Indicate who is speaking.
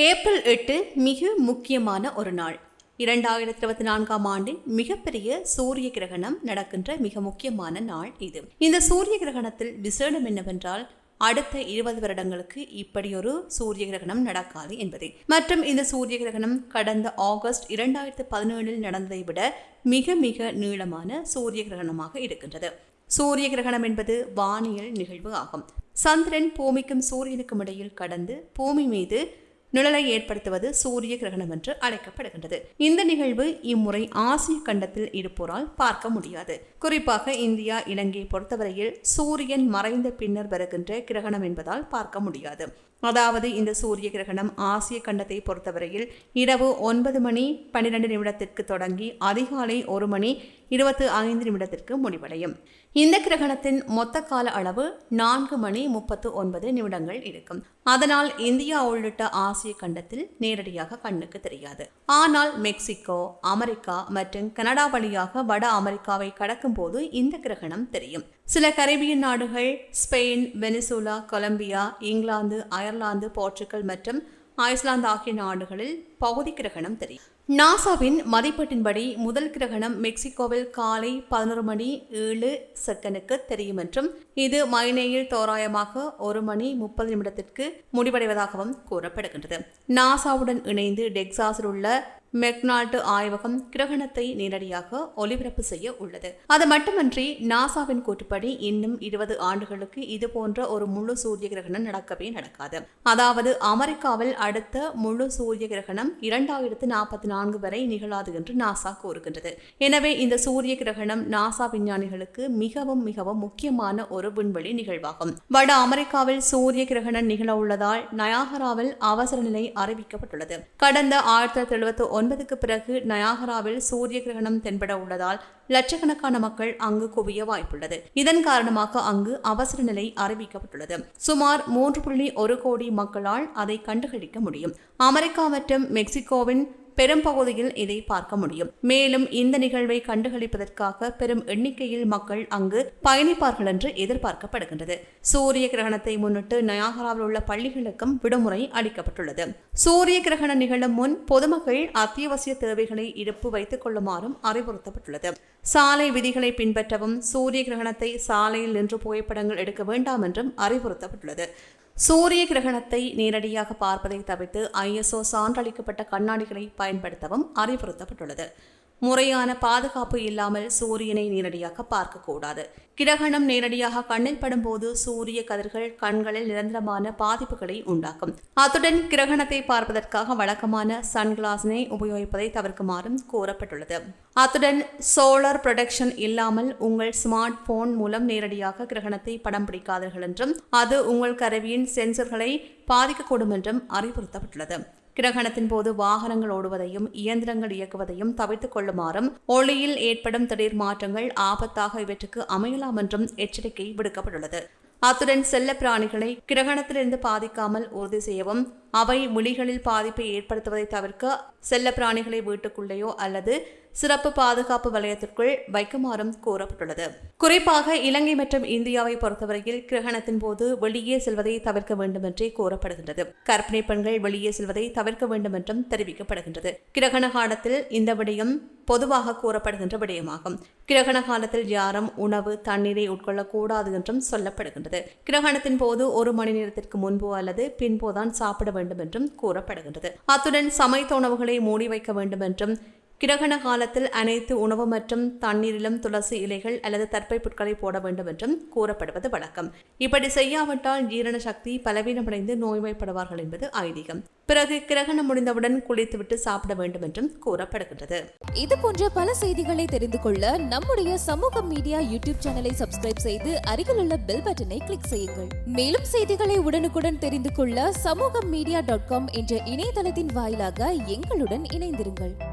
Speaker 1: April எட்டு மிக முக்கியமான ஒரு நாள். இரண்டாயிரத்தி இருபத்தி நான்காம் ஆண்டு மிகப்பெரிய சூரிய கிரகணம் நடக்கின்ற மிக முக்கியமான நாள் இது. இந்த சூரிய கிரகணத்தில் விசேடம் என்னவென்றால் அடுத்த இருபது வருடங்களுக்கு இப்படியொரு சூரிய கிரகணம் நடக்காது என்பதே. மற்றும் இந்த சூரிய கிரகணம் கடந்த ஆகஸ்ட் இரண்டாயிரத்து பதினேழில் நடந்ததை விட மிக மிக நீளமான சூரிய கிரகணமாக இருக்கின்றது. சூரிய கிரகணம் என்பது வானியல் நிகழ்வு ஆகும். சந்திரன் பூமிக்கும் சூரியனுக்கும் இடையில் கடந்து பூமி மீது நிழலை ஏற்படுத்துவது சூரிய கிரகணம் என்று அழைக்கப்படுகின்றது. இந்த நிகழ்வு இம்முறை ஆசிய கண்டத்தில் இருப்போரால் பார்க்க முடியாது. குறிப்பாக இந்தியா இலங்கை பொறுத்தவரையில் சூரியன் மறைந்த பின்னர் வருகின்ற கிரகணம் என்பதால் பார்க்க முடியாது. அதாவது இந்த சூரிய கிரகணம் ஆசிய கண்டத்தை பொறுத்தவரையில் இரவு ஒன்பது மணி பன்னிரண்டு நிமிடத்திற்கு தொடங்கி அதிகாலை ஒரு மணி இருபத்து ஐந்து நிமிடத்திற்கு முடிவடையும். இந்த கிரகணத்தின் மொத்த கால அளவு நான்கு மணி முப்பத்து ஒன்பது நிமிடங்கள் இருக்கும். அதனால் இந்தியா உள்ளிட்ட ஆசிய கண்டத்தில் நேரடியாக கண்ணுக்கு தெரியாது. ஆனால் மெக்சிகோ அமெரிக்கா மற்றும் கனடா வழியாக வட அமெரிக்காவை கடக்கும் போது இந்த கிரகணம் தெரியும். சில கரீபியன் நாடுகள் Spain Venezuela Colombia England Ireland Portugal மற்றும் ஐஸ்லாந்து ஆகிய நாடுகளில் பகுதி கிரகணம் தெரியும். நாசாவின் மதிப்பீட்டின்படி முதல் கிரகணம் மெக்சிகோவில் காலை பதினோரு மணி ஏழு செகண்டுக்கு தெரியும் என்றும் இது மைனேயில் தோராயமாக ஒரு மணி முப்பது நிமிடத்திற்கு முடிவடைவதாகவும் கூறப்படுகின்றது. நாசாவுடன் இணைந்து டெக்சாஸில் உள்ள மெக்னால்டு ஆய்வகம் கிரகணத்தை நேரடியாக ஒளிபரப்பு செய்ய உள்ளது. அது மட்டுமன்றி நாசாவின் கூட்டுப்படி இன்னும் இருபது ஆண்டுகளுக்கு இது போன்ற ஒரு முழு சூரிய கிரகணம் நடக்கவே நடக்காது. அதாவது அமெரிக்காவில் அடுத்த முழு சூரிய கிரகணம் இரண்டாயிரத்து நாற்பத்தி நான்கு வரை நிகழாது என்று நாசா கூறுகின்றது. எனவே இந்த சூரிய கிரகணம் நாசா விஞ்ஞானிகளுக்கு மிகவும் மிகவும் முக்கியமான ஒரு விண்வெளி நிகழ்வாகும். வட அமெரிக்காவில் சூரிய கிரகணம் நிகழ உள்ளதால் நயாகராவில் அவசர நிலை அறிவிக்கப்பட்டுள்ளது. கடந்த ஆயிரத்தி தொள்ளாயிரத்தி எழுபத்தி ஒன்பதுக்கு பிறகு நயாகராவில் சூரிய கிரகணம் தென்பட உள்ளதால் லட்சக்கணக்கான மக்கள் அங்கு குவிய வாய்ப்புள்ளது. இதன் காரணமாக அங்கு அவசர நிலை அறிவிக்கப்பட்டுள்ளது. சுமார் மூன்று புள்ளி ஒரு கோடி மக்களால் அதை கண்டுகளிக்க முடியும். அமெரிக்கா மற்றும் மெக்சிகோவின் பெரும்பகுதியில் இதை பார்க்க முடியும். மேலும் இந்த நிகழ்வை கண்டுகளிப்பதற்காக பெரும் எண்ணிக்கையில் மக்கள் அங்கு பயணிப்பார்கள் என்று எதிர்பார்க்கப்படுகின்றது. சூரிய கிரகணத்தை முன்னிட்டு நயாகராவில் உள்ள பள்ளிகளுக்கும் விடுமுறை அளிக்கப்பட்டுள்ளது. சூரிய கிரகணம் நிகழும் முன் பொதுமக்கள் அத்தியாவசிய தேவைகளை இருப்பு வைத்துக் கொள்ளுமாறும் அறிவுறுத்தப்பட்டுள்ளது. சாலை விதிகளை பின்பற்றவும் சூரிய கிரகணத்தை சாலையில் நின்று புகைப்படங்கள் எடுக்க வேண்டாம் என்றும் அறிவுறுத்தப்பட்டுள்ளது. சூரிய கிரகணத்தை நேரடியாக பார்ப்பதை தவிர்த்து ஐஎஸ்ஓ சான்றளிக்கப்பட்ட கண்ணாடிகளை பயன்படுத்தவும் அறிவுறுத்தப்பட்டுள்ளது. முறையான பாதுகாப்பு இல்லாமல் சூரியனை நேரடியாக பார்க்கக்கூடாது. கிரகணம் நேரடியாக கண்ணில் படும்போது சூரிய கதிர்கள் கண்களில் நிரந்தரமான பாதிப்புகளை உண்டாக்கும். அத்துடன் கிரகணத்தை பார்ப்பதற்காக வழக்கமான சன்கிளாஸினை உபயோகிப்பதை தவிர்க்குமாறும் கூறப்பட்டுள்ளது அத்துடன் சோலார் ப்ரொடக்ஷன் இல்லாமல் உங்கள் ஸ்மார்ட் போன் மூலம் நேரடியாக கிரகணத்தை படம் பிடிக்காதீர்கள் என்றும் அது உங்கள் கருவியின் சென்சர்களை பாதிக்கக்கூடும் என்றும் அறிவுறுத்தப்பட்டுள்ளது. கிரகணத்தின் போது வாகனங்கள் ஓடுவதையும் இயந்திரங்கள் இயக்குவதையும் தவிர்த்துக் கொள்ளுமாறும் ஒளியில் ஏற்படும் திடீர் மாற்றங்கள் ஆபத்தாக இவற்றுக்கு அமையலாம் என்றும் எச்சரிக்கை விடுக்கப்பட்டுள்ளது. அத்துடன் செல்ல பிராணிகளை கிரகணத்திலிருந்து பாதிக்காமல் உறுதி செய்யவும் அவை மொழிகளில் பாதிப்பை ஏற்படுத்துவதை தவிர்க்க செல்ல பிராணிகளை வீட்டுக்குள்ளேயோ அல்லது சிறப்பு பாதுகாப்பு வலயத்திற்குள் வைக்குமாறும் கூறப்பட்டுள்ளது. குறிப்பாக இலங்கை மற்றும் இந்தியாவை பொறுத்தவரையில் கிரகணத்தின் போது வெளியே செல்வதை தவிர்க்க வேண்டும் என்றே கூறப்படுகின்றது. கர்ப்பிணி பெண்கள் வெளியே செல்வதை தவிர்க்க வேண்டும் என்றும் தெரிவிக்கப்படுகின்றது. கிரகண காலத்தில் இந்த விடயம் பொதுவாக கூறப்படுகின்ற விடயமாகும். கிரகண காலத்தில் யாரும் உணவு தண்ணீரை உட்கொள்ளக்கூடாது என்றும் சொல்லப்படுகின்றது. கிரகணத்தின் போது ஒரு மணி நேரத்திற்கு முன்போ அல்லது பின்போதான் சாப்பிட வேண்டும் என்றும் கூறப்படுகின்றது. அத்துடன் சமைத்த உணவுகளை மூடி வைக்க வேண்டும் என்றும் கிரகண காலத்தில் அனைத்து உணவு மற்றும் தண்ணீரிலும் துளசி இலைகள் அல்லது தற்பை புட்களை போட வேண்டும் என்றும் கூறப்படுவது வழக்கம். இப்படி செய்யாவிட்டால் ஜீரண சக்தி பலவீனமடைந்து நோய்வாய்ப்படுவார்கள் என்பது ஐதீகம். பிறகு கிரகணம் முடிந்தவுடன் குளித்துவிட்டு சாப்பிட வேண்டும் என்றும் கூறப்படுகின்றது.
Speaker 2: இது போன்ற பல செய்திகளை தெரிந்து கொள்ள நம்முடைய சமூக மீடியா யூடியூப் சேனலை சப்ஸ்கிரைப் செய்து அருகிலுள்ள பெல் பட்டனை கிளிக் செய்யுங்கள். மேலும் செய்திகளை உடனுக்குடன் தெரிந்து கொள்ள சமூக மீடியா டாட் காம் என்ற இணையதளத்தின் வாயிலாக எங்களுடன் இணைந்திருங்கள்.